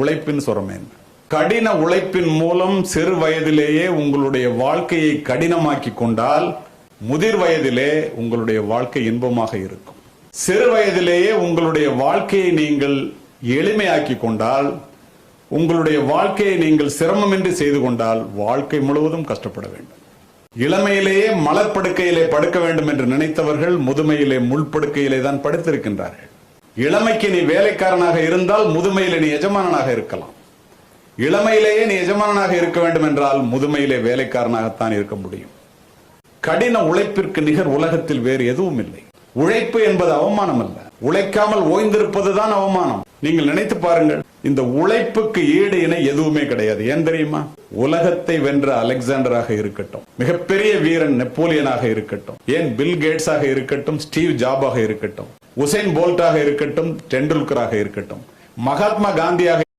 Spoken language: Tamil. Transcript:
உழைப்பின் சுரமேன் கடின உழைப்பின் மூலம் சிறு வயதிலேயே உங்களுடைய வாழ்க்கையை கடினமாக்கி கொண்டால் முதிர் வயதிலே உங்களுடைய வாழ்க்கை இன்பமாக இருக்கும். சிறு வயதிலேயே உங்களுடைய வாழ்க்கையை நீங்கள் எளிமையாக்கி கொண்டால் உங்களுடைய வாழ்க்கையை நீங்கள் சிரமமின்றி செய்து கொண்டால் வாழ்க்கை முழுவதும் கஷ்டப்பட வேண்டும். இளமையிலேயே மலர்படுக்கையிலே படுக்க வேண்டும் என்று நினைத்தவர்கள் முதுமையிலே முள்படுக்கையிலே தான் படுத்திருக்கின்றார்கள். இளமைக்கு நீ வேலைக்காரனாக இருந்தால் முதுமையில நீ எஜமானனாக இருக்கலாம். இளமையிலேயே நீ எஜமானனாக இருக்க வேண்டும் என்றால் முதுமையிலே வேலைக்காரனாகத்தான் இருக்க முடியும். கடின உழைப்பிற்கு நிகர் உலகத்தில் வேறு எதுவும் இல்லை. உழைப்பு என்பது அவமானம் அல்ல உழைக்காமல் ஓய்ந்திருப்பதுதான் அவமானம். நீங்கள் நினைத்து பாருங்கள் இந்த உழைப்புக்கு ஈடு இணை எதுவுமே கிடையாது. ஏன் தெரியுமா? உலகத்தை வென்ற அலெக்சாண்டராக இருக்கட்டும் மிகப்பெரிய வீரன் நெப்போலியனாக இருக்கட்டும் ஏன் பில் கேட்ஸாக இருக்கட்டும் ஸ்டீவ் ஜாபாக இருக்கட்டும் உசைன் போல்ட்டாக இருக்கட்டும் டெண்டுல்கராக இருக்கட்டும். மகாத்மா காந்தியாக